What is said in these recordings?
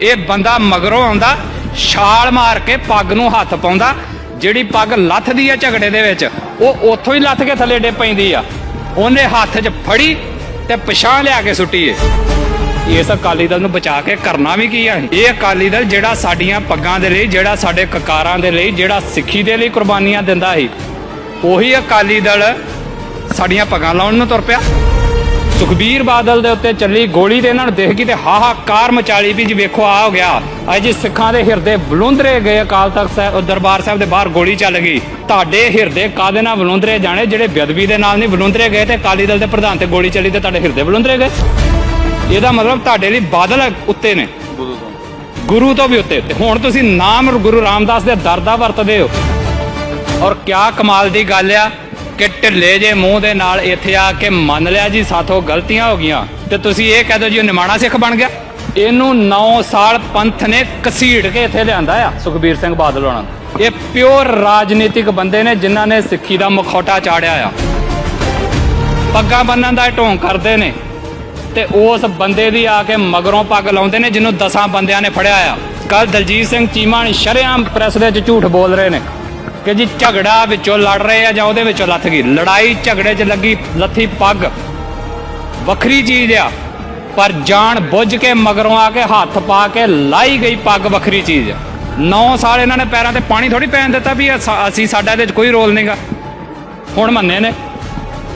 ਇਹ ਬੰਦਾ ਮਗਰੋਂ ਆਉਂਦਾ, ਛਾਲ ਮਾਰ ਕੇ ਪੱਗ ਨੂੰ ਹੱਥ ਪਾਉਂਦਾ, ਜਿਹੜੀ ਪੱਗ ਲੱਥਦੀ ਆ ਝਗੜੇ ਦੇ ਵਿੱਚ, ਉਹ ਉੱਥੋਂ ਹੀ ਲੱਥ ਕੇ ਥੱਲੇ ਡੇ ਪੈਂਦੀ ਆ। ਉਹਨੇ ਹੱਥ 'ਚ ਫੜੀ ਤੇ ਪਛਾਣ ਲਿਆ ਕੇ ਸੁੱਟੀ ਏ। ਇਸ ਅਕਾਲੀ ਦਲ ਨੂੰ ਬਚਾ ਕੇ ਕਰਨਾ ਵੀ ਕੀ ਆ ਇਹ ਅਕਾਲੀ ਦਲ ਜਿਹੜਾ ਸਾਡੀਆਂ ਪੱਗਾਂ ਦੇ ਲਈ, ਜਿਹੜਾ ਸਾਡੇ ਕਕਾਰਾਂ ਦੇ ਲਈ, ਜਿਹੜਾ ਸਿੱਖੀ ਦੇ ਲਈ ਕੁਰਬਾਨੀਆਂ ਦਿੰਦਾ ਸੀ, ਉਹੀ ਅਕਾਲੀ ਦਲ ਸਾਡੀਆਂ ਪੱਗਾਂ ਲਾਉਣ ਨੂੰ ਤੁਰ ਪਿਆ। ਸੁਖਬੀਰ ਬਾਦਲ ਦੇ ਉੱਤੇ ਚੱਲੀ ਗੋਲੀ ਤੇ ਇਹਨਾਂ ਨੂੰ ਦੇਖ ਗਈ ਤੇ ਹਾਹਾਕਾਰ ਮਚਾਲੀ ਵੀ ਜੀ, ਵੇਖੋ ਆ ਹੋ ਗਿਆ। ਅੱਜ ਸਿੱਖਾਂ ਦੇ ਹਿਰਦੇ ਬਲੁੰਦਰੇ ਗਏ ਅਕਾਲ ਤਖਤ ਸਾਹਿਬ ਦਰਬਾਰ ਸਾਹਿਬ ਦੇ ਬਾਹਰ ਗੋਲੀ ਚੱਲ ਗਈ। ਤੁਹਾਡੇ ਹਿਰਦੇ ਕਾਦੇ ਨਾਲ ਬਲੁੰਦਰੇ ਜਾਣੇ? ਜਿਹੜੇ ਬੇਅਦਬੀ ਦੇ ਨਾਲ ਨਹੀਂ ਬਲੁੰਦਰੇ ਗਏ ਤੇ ਅਕਾਲੀ ਦਲ ਦੇ ਪ੍ਰਧਾਨ ਤੇ ਗੋਲੀ ਚੱਲੀ ਤੇ ਤੁਹਾਡੇ ਹਿਰਦੇ ਬਲੁੰਦਰੇ ਗਏ? ਇਹਦਾ ਮਤਲਬ ਤੁਹਾਡੇ ਲਈ ਬਾਦਲ ਉੱਤੇ ਨੇ। ਗੁਰੂ ਤੋਂ ਵੀ ਉੱਤੇ। ਹੁਣ ਤੁਸੀਂ ਨਾਮ ਗੁਰੂ ਰਾਮਦਾਸ ਦੇ ਦਰ ਦਾ ਵਰਤਦੇ ਹੋ। ਔਰ ਕਿਆ ਕਮਾਲ ਦੀ ਗੱਲ ਆ। ਕਿ ਢਿੱਲੇ ਜੇ ਮੂੰਹ ਦੇ ਨਾਲ ਇੱਥੇ ਆ ਕੇ ਮੰਨ ਲਿਆ ਜੀ, ਸਾਥੋਂ ਗਲਤੀਆਂ ਹੋ ਗਈਆਂ। ਤੇ ਤੁਸੀਂ ਇਹ ਕਹਿ ਦੋ ਜੀ, ਉਹ ਨਿਮਾਣਾ ਸਿੱਖ ਬਣ ਗਿਆ। ਇਹਨੂੰ 9 ਸਾਲ ਪੰਥ ਨੇ ਕਸੀੜ ਕੇ ਇੱਥੇ ਲਿਆਂਦਾ ਆ, ਸੁਖਬੀਰ ਸਿੰਘ ਬਾਦਲ ਹੋਣਾ। ਇਹ ਪਿਓਰ ਰਾਜਨੀਤਿਕ ਬੰਦੇ ਨੇ ਜਿਨ੍ਹਾਂ ਨੇ ਸਿੱਖੀ ਦਾ ਮਖੌਟਾ ਚਾੜਿਆ ਆ। ਪੱਗਾਂ ਬੰਨਣ ਦਾ ਢੋਂਗ ਕਰਦੇ ਨੇ। ਤੇ ਉਸ ਬੰਦੇ ਦੀ ਆ ਕੇ ਮਗਰੋਂ ਪੱਗ ਲਾਉਂਦੇ ਨੇ, ਜਿਹਨੂੰ ਦਸਾਂ ਬੰਦਿਆਂ ਨੇ ਫੜਿਆ ਆ। ਕੱਲ ਦਲਜੀਤ ਸਿੰਘ ਚੀਮਾ ਨੇ ਸ਼ਰੇਆਮ ਪ੍ਰੈਸ ਦੇ ਵਿੱਚ ਝੂਠ ਬੋਲ ਰਹੇ ਨੇ। ਕਿ ਜੀ ਝਗੜਾ ਵਿੱਚੋਂ ਲੜ ਰਹੇ ਆ ਜਾਂ ਉਹਦੇ ਵਿੱਚੋਂ ਲੱਥ ਗਈ। ਲੜਾਈ ਝਗੜੇ 'ਚ ਲੱਗੀ, ਲੱਥੀ ਪੱਗ। ਵੱਖਰੀ ਚੀਜ਼ ਆ, ਪਰ ਜਾਣ ਬੁੱਝ ਕੇ ਮਗਰੋਂ ਆ ਕੇ ਹੱਥ ਪਾ ਕੇ ਲਾਈ ਗਈ ਪੱਗ ਵੱਖਰੀ ਚੀਜ਼ ਆ। 9 ਸਾਲ ਇਹਨਾਂ ਨੇ ਪੈਰਾਂ ਤੇ ਪਾਣੀ ਥੋੜੀ ਪੈਣ ਦਿੱਤਾ ਵੀ ਅਸੀਂ ਸਾਡਾ ਇਹਦੇ 'ਚ ਕੋਈ ਰੋਲ ਨਹੀਂਗਾ ਹੁਣ ਮੰਨੇ ਨੇ।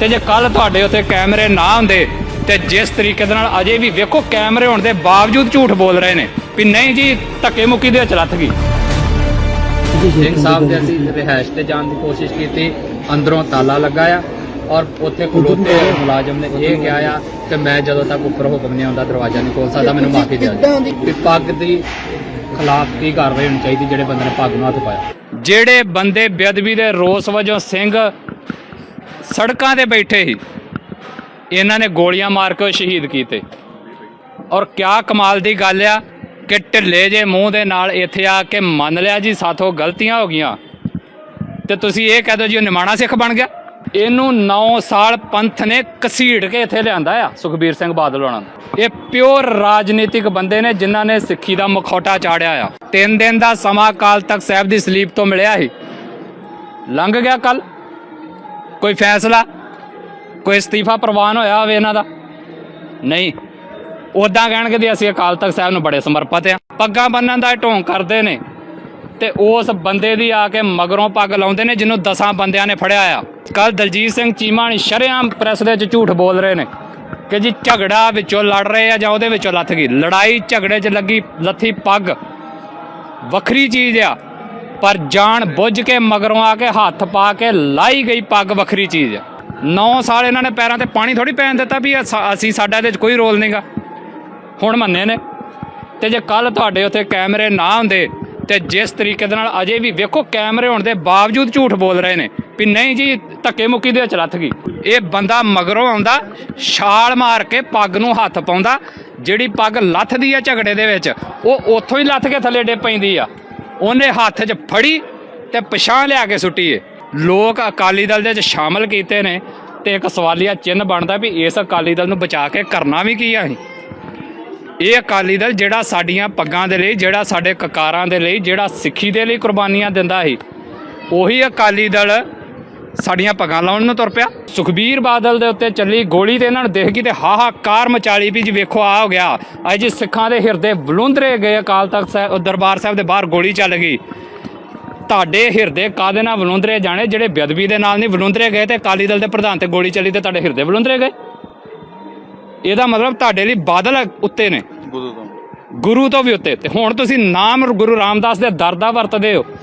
ਤੇ ਜੇ ਕੱਲ ਤੁਹਾਡੇ ਉੱਤੇ ਕੈਮਰੇ ਨਾ ਹੁੰਦੇ ਤੇ ਜਿਸ ਤਰੀਕੇ ਦੇ ਨਾਲ ਅਜੇ ਵੀ ਵੇਖੋ ਕੈਮਰੇ ਹੋਣ ਦੇ ਬਾਵਜੂਦ ਝੂਠ ਬੋਲ ਰਹੇ ਨੇ ਵੀ ਨਹੀਂ ਜੀ ਧੱਕੇ ਮੁੱਕੀ ਦੇ ਵਿੱਚ ਲੱਥ ਗਈ। ਸਿੰਘ ਸਾਹਿਬ ਦੇ ਅਸੀਂ ਰਿਹਾਇਸ਼ ਤੇ ਜਾਣ ਦੀ ਕੋਸ਼ਿਸ਼ ਕੀਤੀ। ਅੰਦਰੋਂ ਤਾਲਾ ਲੱਗਾ ਆ ਔਰ ਉੱਥੇ ਖਲੋਤੇ ਮੁਲਾਜ਼ਮ ਨੇ ਇਹ ਕਿਹਾ ਆ ਕਿ ਮੈਂ ਜਦੋਂ ਤੱਕ ਉੱਪਰ ਹੁਕਮ ਨਹੀਂ ਆਉਂਦਾ, ਦਰਵਾਜ਼ਾ ਨਹੀਂ ਖੋਲ ਸਕਦਾ, ਮੈਨੂੰ ਮਾਫੀ ਦੇ ਦਿਓ ਵੀ ਪੱਗ ਦੀ ਖਿਲਾਫ ਕੀ ਕਾਰਵਾਈ ਹੋਣੀ ਚਾਹੀਦੀ ਜਿਹੜੇ ਬੰਦੇ ਨੇ ਪੱਗ ਨੂੰ ਹੱਥ ਪਾਇਆ? ਜਿਹੜੇ ਬੰਦੇ ਬੇਅਦਬੀ ਦੇ ਰੋਸ ਵਜੋਂ ਸਿੰਘ ਸੜਕਾਂ ਤੇ ਬੈਠੇ ਸੀ, ਇਹਨਾਂ ਨੇ ਗੋਲੀਆਂ ਮਾਰ ਕੇ ਸ਼ਹੀਦ ਕੀਤੇ। ਔਰ ਕਿਆ ਕਮਾਲ ਦੀ ਗੱਲ ਆ ਕਿ ਢਿੱਲੇ ਜੇ ਮੂੰਹ ਦੇ ਨਾਲ ਇੱਥੇ ਆ ਕੇ ਮੰਨ ਲਿਆ ਜੀ, ਸਾਥੋਂ ਗਲਤੀਆਂ ਹੋ ਗਈਆਂ। ਤੇ ਤੁਸੀਂ ਇਹ ਕਹਿ ਦਿਓ ਜੀ, ਉਹ ਨਿਮਾਣਾ ਸਿੱਖ ਬਣ ਗਿਆ। ਇਹਨੂੰ 9 ਸਾਲ ਪੰਥ ਨੇ ਕਸੀੜ ਕੇ ਇੱਥੇ ਲਿਆਂਦਾ ਆ, ਸੁਖਬੀਰ ਸਿੰਘ ਬਾਦਲ ਹੋਣਾ ਨੂੰ। ਇਹ ਪਿਓਰ ਰਾਜਨੀਤਿਕ ਬੰਦੇ ਨੇ ਜਿਨ੍ਹਾਂ ਨੇ ਸਿੱਖੀ ਦਾ ਮਖੌਟਾ ਚਾੜਿਆ ਆ। ਤਿੰਨ ਦਿਨ ਦਾ ਸਮਾਂ ਕਾਲ ਤੱਕ ਸਾਹਿਬ ਦੀ ਸਲੀਪ ਤੋਂ ਮਿਲਿਆ ਸੀ। ਲੰਘ ਗਿਆ ਕੱਲ ਕੋਈ ਫੈਸਲਾ? ਕੋਈ ਅਸਤੀਫਾ ਪ੍ਰਵਾਨ ਹੋਇਆ ਹੋਵੇ ਇਹਨਾਂ ਦਾ? ਨਹੀਂ। ਉਦਾਂ ਕਹਿਣਗੇ ਵੀ ਅਸੀਂ ਅਕਾਲ ਤਖਤ ਸਾਹਿਬ ਨੂੰ ਬੜੇ ਸਮਰਪਿਤ ਆ ਪੱਗਾਂ ਬੰਨਣ ਦਾ ਇਹ ਢੋਂਗ ਕਰਦੇ ਨੇ। ਤੇ ਉਸ ਬੰਦੇ ਦੀ ਆ ਕੇ ਮਗਰੋਂ ਪੱਗ ਲਾਉਂਦੇ ਨੇ, ਜਿਹਨੂੰ ਦਸਾਂ ਬੰਦਿਆਂ ਨੇ ਫੜਿਆ ਆ। ਕੱਲ ਦਲਜੀਤ ਸਿੰਘ ਚੀਮਾ ਨੇ ਸ਼ਰੇਆਮ ਪ੍ਰੈਸ ਦੇ ਵਿੱਚ ਝੂਠ ਬੋਲ ਰਹੇ ਨੇ ਕਿ ਜੀ ਝਗੜਾ ਵਿੱਚੋਂ ਲੜ ਰਹੇ ਆ ਜਾਂ ਉਹਦੇ ਵਿੱਚੋਂ ਲੱਥ ਗਈ। ਲੜਾਈ ਝਗੜੇ 'ਚ ਲੱਗੀ, ਲੱਥੀ ਪੱਗ। ਵੱਖਰੀ ਚੀਜ਼ ਆ, ਪਰ ਜਾਣ ਬੁੱਝ ਕੇ ਮਗਰੋਂ ਆ ਕੇ ਹੱਥ ਪਾ ਕੇ ਲਾਈ ਗਈ ਪੱਗ ਵੱਖਰੀ ਚੀਜ਼ ਆ। 9 ਸਾਲ ਇਹਨਾਂ ਨੇ ਪੈਰਾਂ ਤੇ ਪਾਣੀ ਥੋੜੀ ਪੈਣ ਦਿੱਤਾ ਵੀ ਅਸੀਂ ਸਾਡਾ ਇਹਦੇ 'ਚ ਕੋਈ ਰੋਲ ਨਹੀਂਗਾ ਹੁਣ ਮੰਨੇ ਨੇ। ਤੇ ਜੇ ਕੱਲ ਤੁਹਾਡੇ ਉੱਥੇ ਕੈਮਰੇ ਨਾ ਹੁੰਦੇ ਤੇ ਜਿਸ ਤਰੀਕੇ ਦੇ ਨਾਲ ਅਜੇ ਵੀ ਵੇਖੋ ਕੈਮਰੇ ਹੋਣ ਦੇ ਬਾਵਜੂਦ ਝੂਠ ਬੋਲ ਰਹੇ ਨੇ ਵੀ ਨਹੀਂ ਜੀ, ਧੱਕੇ ਮੁੱਕੀ ਦੇ ਵਿੱਚ ਲੱਥ ਗਈ। ਇਹ ਬੰਦਾ ਮਗਰੋਂ ਆਉਂਦਾ, ਛਾਲ ਮਾਰ ਕੇ ਪੱਗ ਨੂੰ ਹੱਥ ਪਾਉਂਦਾ, ਜਿਹੜੀ ਪੱਗ ਲੱਥਦੀ ਆ ਝਗੜੇ ਦੇ ਵਿੱਚ, ਉਹ ਉੱਥੋਂ ਹੀ ਲੱਥ ਕੇ ਥੱਲੇ ਡੇ ਪੈਂਦੀ ਆ। ਉਹਨੇ ਹੱਥ 'ਚ ਫੜੀ ਤੇ ਪਛਾਣ ਲਿਆ ਕੇ ਸੁੱਟੀ ਏ। ਲੋਕ ਅਕਾਲੀ ਦਲ ਦੇ ਵਿੱਚ ਸ਼ਾਮਲ ਕੀਤੇ ਨੇ ਤੇ ਇੱਕ ਸਵਾਲੀਆ ਚਿੰਨ੍ਹ ਬਣਦਾ ਵੀ ਇਸ ਅਕਾਲੀ ਦਲ ਨੂੰ ਬਚਾ ਕੇ ਕਰਨਾ ਵੀ ਕੀ ਆ ਅਸੀਂ। ਇਹ ਅਕਾਲੀ ਦਲ ਜਿਹੜਾ ਸਾਡੀਆਂ ਪੱਗਾਂ ਦੇ ਲਈ, ਜਿਹੜਾ ਸਾਡੇ ਕਕਾਰਾਂ ਦੇ ਲਈ, ਜਿਹੜਾ ਸਿੱਖੀ ਦੇ ਲਈ ਕੁਰਬਾਨੀਆਂ ਦਿੰਦਾ ਸੀ, ਉਹੀ ਅਕਾਲੀ ਦਲ ਸਾਡੀਆਂ ਪੱਗਾਂ ਲਾਉਣ ਨੂੰ ਤੁਰ ਪਿਆ। ਸੁਖਬੀਰ ਬਾਦਲ ਦੇ ਉੱਤੇ ਚੱਲੀ ਗੋਲੀ ਤੇ ਇਹਨਾਂ ਨੂੰ ਦੇਖ ਗਈ ਤੇ ਹਾਹਾਕਾਰ ਮਚਾਲੀ ਵੀ ਜੀ ਵੇਖੋ ਆ ਹੋ ਗਿਆ। ਅੱਜ ਸਿੱਖਾਂ ਦੇ ਹਿਰਦੇ ਬਲੁੰਦਰੇ ਗਏ ਅਕਾਲ ਤਖਤ ਸਾਹਿਬ ਦਰਬਾਰ ਸਾਹਿਬ ਦੇ ਬਾਹਰ ਗੋਲੀ ਚੱਲ ਗਈ। ਤੁਹਾਡੇ ਹਿਰਦੇ ਕਾਦੇ ਨਾਲ ਬਲੁੰਦਰੇ ਜਾਣੇ? ਜਿਹੜੇ ਬੇਅਦਬੀ ਦੇ ਨਾਲ ਨਹੀਂ ਬਲੁੰਦਰੇ ਗਏ ਤੇ ਅਕਾਲੀ ਦਲ ਦੇ ਪ੍ਰਧਾਨ ਤੇ ਗੋਲੀ ਚੱਲੀ ਤੇ ਤੁਹਾਡੇ ਹਿਰਦੇ ਬਲੁੰਦਰੇ ਗਏ? ਇਹਦਾ ਮਤਲਬ ਤੁਹਾਡੇ ਲਈ ਬਾਦਲ ਉੱਤੇ ਨੇ। ਗੁਰੂ ਤੋਂ। ਵੀ ਉੱਤੇ। ਤੇ ਹੁਣ ਤੁਸੀਂ ਨਾਮ ਗੁਰੂ ਰਾਮਦਾਸ ਦੇ ਦਰ ਦਾ ਵਰਤਦੇ ਹੋ।